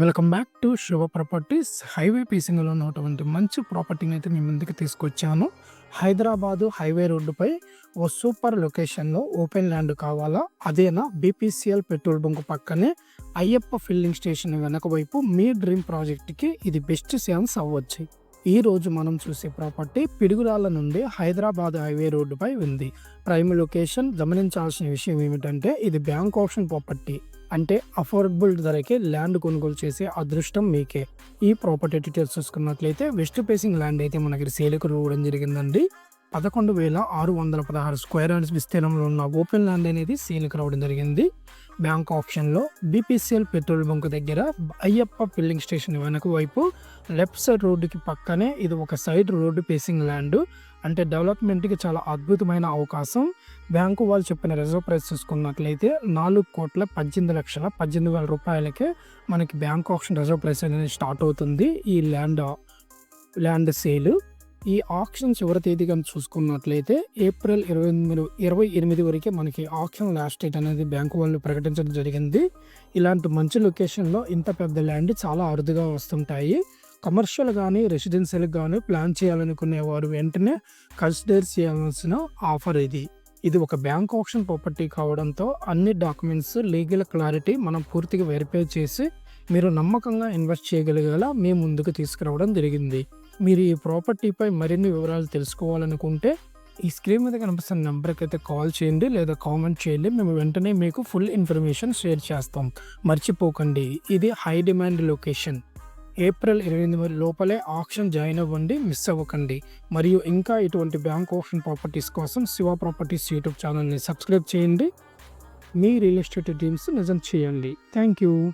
Welcome back to Shiva properties. Highway పీసింగ్లో ఉన్నటువంటి మంచి ప్రాపర్టీని అయితే మీ ముందుకు తీసుకొచ్చాను. హైదరాబాదు హైవే రోడ్డుపై ఓ సూపర్ లొకేషన్లో ఓపెన్ ల్యాండ్ కావాలా? అదేనా? బీపీసీఎల్ పెట్రోల్ బంక్ పక్కనే అయ్యప్ప ఫిల్లింగ్ స్టేషన్ వెనక వైపు మీ డ్రీమ్ ప్రాజెక్ట్కి ఇది బెస్ట్ ఛాన్స్ అవ్వచ్చు. ఈరోజు మనం చూసే ప్రాపర్టీ పిడుగురాళ్ళ నుండి హైదరాబాద్ హైవే రోడ్డుపై ఉంది. ప్రైమ్ లొకేషన్ గమనించాల్సిన విషయం ఏమిటంటే ఇది బ్యాంక్ ఆప్షన్ ప్రాపర్టీ. అంటే అఫోర్డబుల్ ధరకే ల్యాండ్ కొనుగోలు చేసే అదృష్టం మీకే. ఈ ప్రాపర్టీ డీటెయిల్స్ చూసుకున్నట్లయితే వెస్ట్ ఫేసింగ్ ల్యాండ్ అయితే మనకి సేల్కు రావడం జరిగిందండి. పదకొండు వేల ఆరు వందల పదహారు స్క్వేర్ యార్డ్స్ విస్తీర్ణంలో ఉన్న ఓపెన్ ల్యాండ్ అనేది సేల్కి రావడం జరిగింది. బ్యాంక్ ఆప్షన్లో బీపీసీఎల్ పెట్రోల్ బంక్ దగ్గర అయ్యప్ప ఫిల్లింగ్ స్టేషన్ వెనక వైపు లెఫ్ట్ సైడ్ రోడ్డుకి పక్కనే ఇది ఒక సైడ్ రోడ్డు పేసింగ్ ల్యాండ్. అంటే డెవలప్మెంట్కి చాలా అద్భుతమైన అవకాశం. బ్యాంకు వాళ్ళు చెప్పిన రిజర్వ్ ప్రైస్ చూసుకున్నట్లయితే నాలుగు కోట్ల పద్దెనిమిది లక్షల పద్దెనిమిది వేల రూపాయలకే మనకి బ్యాంక్ ఆప్షన్ రిజర్వ్ ప్రైస్ అనేది స్టార్ట్ అవుతుంది ఈ ల్యాండ్ ల్యాండ్ సేల్. ఈ ఆప్షన్ చివరి తేదీ కానీ చూసుకున్నట్లయితే ఏప్రిల్ ఇరవై ఎనిమిది ఇరవై ఎనిమిది వరకే మనకి ఆప్షన్ లాస్ట్ డేట్ అనేది బ్యాంకు వాళ్ళు ప్రకటించడం జరిగింది. ఇలాంటి మంచి లొకేషన్లో ఇంత పెద్ద ల్యాండ్ చాలా అరుదుగా వస్తుంటాయి. కమర్షియల్ కానీ రెసిడెన్షియల్ కానీ ప్లాన్ చేయాలనుకునే వారు వెంటనే కన్సిడర్ చేయాల్సిన ఆఫర్ ఇది. ఇది ఒక బ్యాంక్ ఆప్షన్ ప్రాపర్టీ కావడంతో అన్ని డాక్యుమెంట్స్ లీగల్ క్లారిటీ మనం పూర్తిగా వెరిఫై చేసి మీరు నమ్మకంగా ఇన్వెస్ట్ చేయగలిగేలా మేము ముందుకు తీసుకురావడం జరిగింది. మీరు ఈ ప్రాపర్టీపై మరిన్ని వివరాలు తెలుసుకోవాలనుకుంటే ఈ స్క్రీన్ మీద కనిపిస్తున్న నెంబర్కి అయితే కాల్ చేయండి లేదా కామెంట్ చేయండి. మేము వెంటనే మీకు ఫుల్ ఇన్ఫర్మేషన్ షేర్ చేస్తాం. మర్చిపోకండి. ఇది హై డిమాండ్ లొకేషన్. ఏప్రిల్ ఇరవై ఎనిమిది లోపలే ఆప్షన్ జాయిన్ అవ్వండి మిస్ అవ్వకండి. మరియు ఇంకా ఇటువంటి బ్యాంక్ ఆప్షన్ ప్రాపర్టీస్ కోసం శివ ప్రాపర్టీస్ యూట్యూబ్ ఛానల్ని సబ్స్క్రైబ్ చేయండి. మీ రియల్ ఎస్టేట్ డ్రీమ్స్ నిజం చేయండి. Thank you.